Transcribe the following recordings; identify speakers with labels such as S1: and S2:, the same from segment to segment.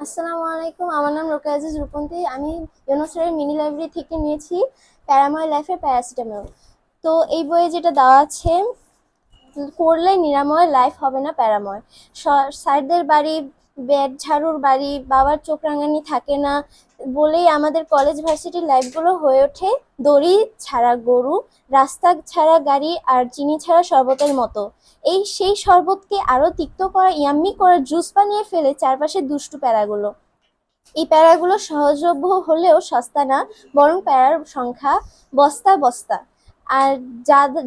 S1: আসসালামু আলাইকুম, আমার নাম রোকেয়া আজিজ রূপন্তি। আমি ইউনুসের মিনি লাইব্রেরি থেকে নিয়েছি প্যারাময় লাইফের প্যারাসিটামল। তো এই বইয়ে যেটা দেওয়া আছে করলে নিরাময়, লাইফ হবে না প্যারাময়। স- স্যারদের বাড়ি, বেড ঝাড়ুর বাড়ি, বাবার চোখ রাঙানি থাকে না বলেই আমাদের কলেজ ভার্সিটির লাইফগুলো হয়ে ওঠে দড়ি ছাড়া গরু, রাস্তা ছাড়া গাড়ি আর চিনি ছাড়া শরবতের মতো। এই সেই শরবতকে আরও তিক্ত করা ইয়াম্মি করা জুস বানিয়ে ফেলে চারপাশে দুষ্টু প্যারাগুলো। এই প্যারাগুলো সহজলভ্য হলেও সস্তা না, বরং প্যারার সংখ্যা বস্তা বস্তা। আর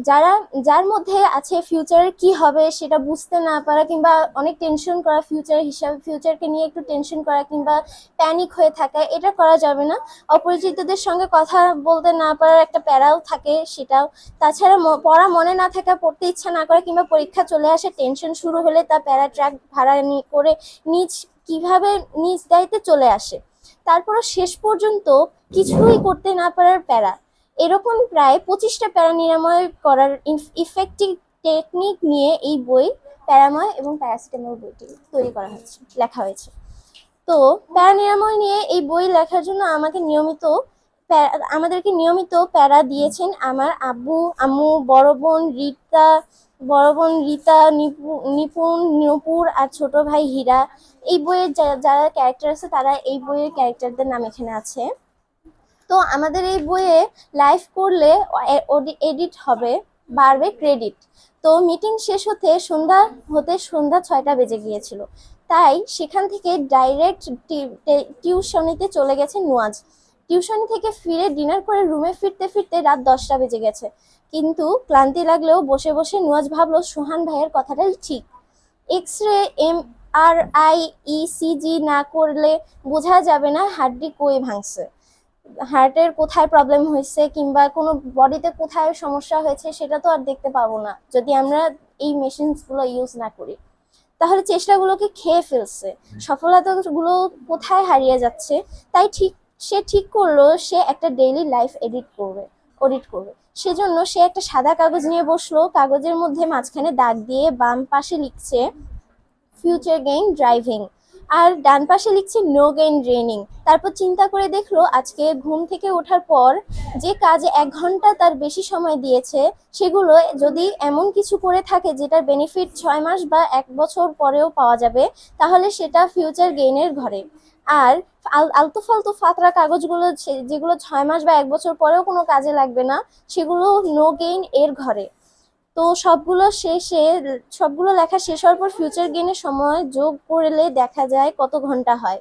S1: যারা, যার মধ্যে আছে ফিউচারে কি হবে সেটা বুঝতে না পারা কিংবা অনেক টেনশন করা ফিউচার হিসাবে ফিউচারকে নিয়ে একটু টেনশন করা কিংবা প্যানিক হয়ে থাকা, এটা করা যাবে না। অপরিচিতদের সঙ্গে কথা বলতে না পারার একটা প্যারাও থাকে সেটাও। তাছাড়া পড়া মনে না থাকা, পড়তে ইচ্ছা না করা কিংবা পরীক্ষা চলে আসে টেনশন শুরু হলে তা প্যারা ট্র্যাক ভাড়া করে নিজ, কীভাবে নিজ দায়িত্বে চলে আসে। তারপরও শেষ পর্যন্ত কিছুই করতে না পারার প্যারা। এরকম প্রায় পঁচিশটা প্যারা নিরাময় করার ইফেক্টিভ টেকনিক নিয়ে এই বই প্যারাময় এবং প্যারাসিটামল বইটি তৈরি করা হয়েছে, লেখা হয়েছে। তো প্যারা নিরাময় নিয়ে এই বই লেখার জন্য আমাকে নিয়মিত আমাদেরকে নিয়মিত প্যারা দিয়েছেন আমার আব্বু, আম্মু, বড় বোন রীতা, বড় বোন রীতা, নিপু- নিপুণ নূপুর আর ছোট ভাই হীরা। এই বইয়ের যারা ক্যারেক্টার আছে তারা এই বইয়ের ক্যারেক্টারদের নাম এখানে আছে। তো আমাদের এই বইয়ে লাইভ করলে এডিট হবে, বাড়বে ক্রেডিট তো মিটিং শেষ হতে সন্ধ্যা হতে সন্ধ্যা ছয়টা বেজে গিয়েছিল। তাই সেখান থেকে ডাইরেক্ট টিউশনিতে চলে গেছে নুয়াজ। টিউশনি থেকে ফিরে ডিনার করে রুমে ফিরতে ফিরতে রাত দশটা বেজে গেছে। কিন্তু ক্লান্তি লাগলেও বসে বসে নুয়াজ ভাবলো, সোহান ভাইয়ের কথাটাই ঠিক। X ray M R I ECG না করলে বোঝা যাবে না হাড্ডি কই ভাঙছে। হার্টের কোথায় প্রবলেম হয়েছে কিংবা কোনো বডিতে কোথায় সমস্যা হয়েছে সেটা তো আর দেখতে পাবো না যদি আমরা এই মেশিনসগুলো ইউজ না করি। তাহলে চেষ্টাগুলোকে খেয়ে ফেলছে। সফলতাগুলো কোথায় হারিয়ে যাচ্ছে? তাই ঠিক সে ঠিক করল সে একটা ডেইলি লাইফ এডিট করবে অডিট করবে। সেজন্য সে একটা সাদা কাগজ নিয়ে বসল কাগজের মধ্যে মাঝখানে দাগ দিয়ে বাম পাশে লিখছে ফিউচার গেইন ড্রাইভিং আর ডান পাশে লিখছে নো গেইন ড্রেনিং তারপর চিন্তা করে দেখল আজকে ঘুম থেকে ওঠার পর যে কাজে এক ঘণ্টা তার বেশি সময় দিয়েছে, সেগুলো যদি এমন কিছু করে থাকে যেটার বেনিফিট ছয় মাস বা এক বছর পরেও পাওয়া যাবে, তাহলে সেটা ফিউচার গেইনের ঘরে। আর আল- আলতু ফালতু ফাতরা কাগজগুলো যেগুলো ছয় মাস বা এক বছর পরেও কোনো কাজে লাগবে না, সেগুলো নো গেইন এর ঘরে। তো সবগুলো শেষে, সবগুলো লেখা শেষ হওয়ার পর ফিউচার গেইনের সময় যোগ করলে দেখা যায় কত ঘণ্টা হয়।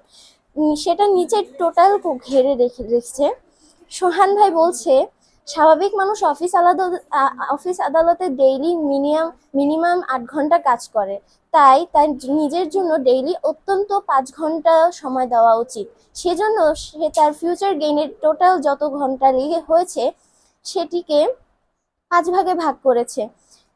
S1: সেটা নিচে টোটাল ঘেরে রেখে রেখেছে সোহান ভাই বলছে, স্বাভাবিক মানুষ অফিস আলাদা অফিস আদালতে ডেইলি মিনিমাম মিনিমাম আট ঘণ্টা কাজ করে। তাই তার নিজের জন্য ডেইলি অত্যন্ত পাঁচ ঘণ্টা সময় দেওয়া উচিত। সেজন্য সে তার ফিউচার গেইনের টোটাল যত ঘণ্টা লেগে হয়েছে, সেটিকে পাঁচ ভাগে ভাগ করেছে।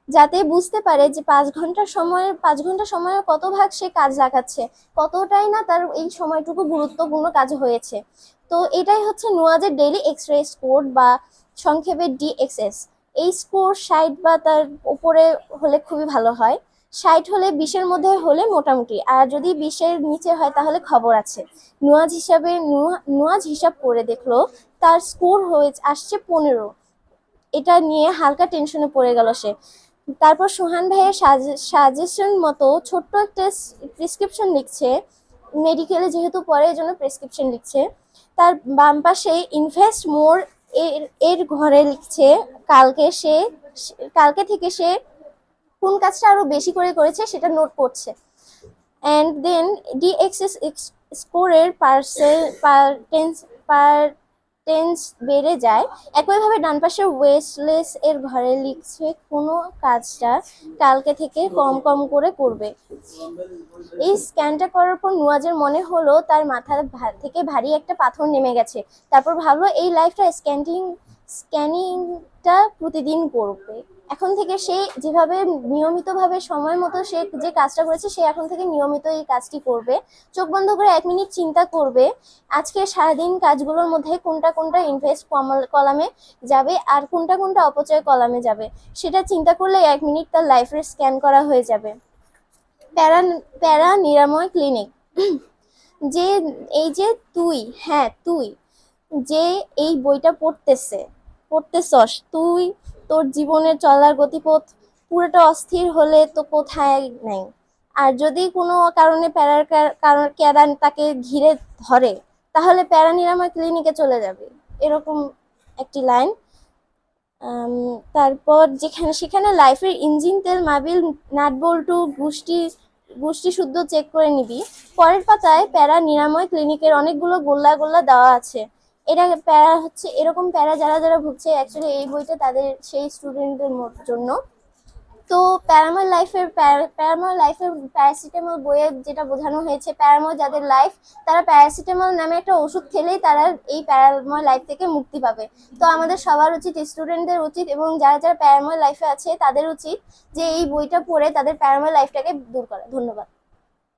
S1: যাতে বুঝতে পারে যে পাঁচ ঘণ্টা সময়ের পাঁচ ঘণ্টা সময়ের কত ভাগ সে কাজ লাগাচ্ছে, কতটাই না তার এই সময়টুকু গুরুত্বপূর্ণ কাজ হয়েছে। তো এটাই হচ্ছে নুয়াজের ডেইলি এক্স রে স্কোর বা সংক্ষেপে ডিএক্সএস এই স্কোর ষাট বা তার উপরে হলে খুবই ভালো হয়। ষাট হলে বিশের মধ্যে হলে মোটামুটি, আর যদি বিশের নিচে হয় তাহলে খবর আছে। নুয়াজ হিসাবে, নুয়া- নুয়াজ হিসাব করে দেখল, তার স্কোর হয়ে আসছে পনেরো। এটা নিয়ে হালকা টেনশনে পড়ে গেল সে। তারপর সোহান ভাইয়ের সাজেশন মতো ছোট্ট একটা প্রেসক্রিপশন লিখছে। মেডিকেলে যেহেতু পড়ে এই জন্য প্রেসক্রিপশন লিখছে। তার বাম পাশে ইনভেস্ট মোর এর এর ঘরে লিখছে, কালকে সে কালকে থেকে সে কোন কাজটা আরও বেশি করে করেছে সেটা নোট করছে। অ্যান্ড দেন ডিএক্সএস স্কোরের পার্সেল পার টেন্স পার টেন্স বেড়ে যায়, একইভাবে ডান পাশে ওয়েস্টলেস এর ঘরে লিখছে কোনো কাজটা কালকে থেকে কম কম করে করবে। এই স্ক্যানটা করার পর নুয়াজের মনে হলো তার মাথার ভা- থেকে ভারী একটা পাথর নেমে গেছে। তারপর ভাবলো এই লাইফটা স্ক্যানটিং স্ক্যানিংটা প্রতিদিন করবে। এখন থেকে সে যেভাবে নিয়মিতভাবে সময় মতো সে যে কাজটা করেছে, সে এখন থেকে নিয়মিত এই কাজটি করবে। চোখ বন্ধ করে এক মিনিট চিন্তা করবে, আজকে সারাদিন কাজগুলোর মধ্যে কোনটা কোনটা ইনভেস্ট কলামে যাবে আর কোনটা কোনটা অপচয় কলামে যাবে, সেটা চিন্তা করলে এক মিনিট তার লাইফের স্ক্যান করা হয়ে যাবে। প্যারা প্যারা নিরাময় ক্লিনিক যে, এই যে তুই হ্যাঁ তুই, যে এই বইটা পড়তেছে পড়তেছস তুই তোর জীবনের চলার গতিপথ পুরোটা অস্থির হলে তো কোথায় নাই। আর যদি কোনো কারণে প্যারার কারণ ক্যারান তাকে ঘিরে ধরে, তাহলে প্যারা নিরাময় ক্লিনিকে চলে যাবে। এরকম একটি লাইন। তারপর যেখানে, সেখানে লাইফের ইঞ্জিন, তেল, মাবিল নাট বল্টু গোষ্ঠী গোষ্ঠী শুদ্ধ চেক করে নিবি। পরের পাতায় প্যারা নিরাময় ক্লিনিকের অনেকগুলো গোল্লা গোল্লা দেওয়া আছে। এটা প্যারা হচ্ছে, এরকম প্যারা যারা যারা ভুগছে অ্যাকচুয়ালি এই বইটা তাদের সেই স্টুডেন্টদের জন্য। তো প্যারামল লাইফের প্যারামল লাইফের প্যারাসিটামল বইয়ে যেটা বোঝানো হয়েছে, প্যারামল যাদের লাইফ তারা প্যারাসিটামল নামে একটা ওষুধ খেলেই তারা এই প্যারামল লাইফ থেকে মুক্তি পাবে। তো আমাদের সবার উচিত স্টুডেন্টদের উচিত এবং যারা যারা প্যারামল লাইফে আছে, তাদের উচিত যে এই বইটা পড়ে তাদের প্যারামল লাইফটাকে দূর করা। ধন্যবাদ।